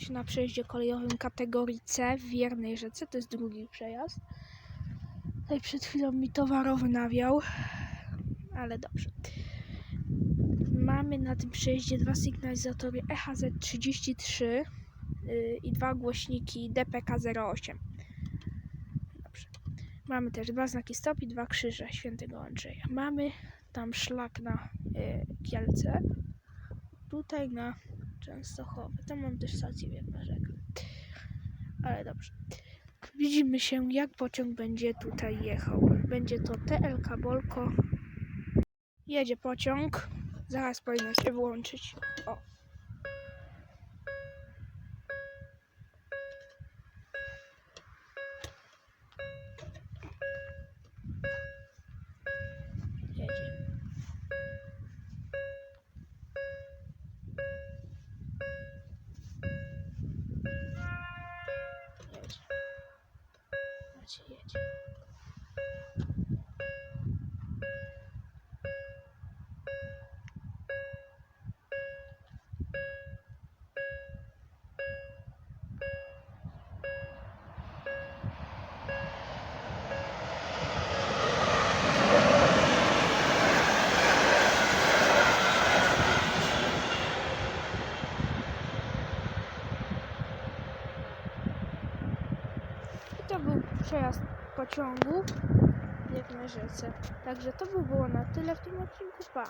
się na przejeździe kolejowym kategorii C w Wiernej Rzece. To jest drugi przejazd. Tutaj przed chwilą mi towarowy nawiał, ale dobrze. Mamy na tym przejeździe dwa sygnalizatory E EHZ33 yy, i dwa głośniki DPK08. Dobrze. Mamy też dwa znaki stop i dwa krzyże świętego Andrzeja. Mamy tam szlak na y, Kielce. Tutaj na Częstochowy. Tam mam też stację Wielka. Ale dobrze. Widzimy się, jak pociąg będzie tutaj jechał. Będzie to TLK Bolko. Jedzie pociąg. Zaraz powinno się włączyć. O. Thank you. To był przejazd pociągu w Jednej Rzece. Także to by było na tyle w tym odcinku. Pa!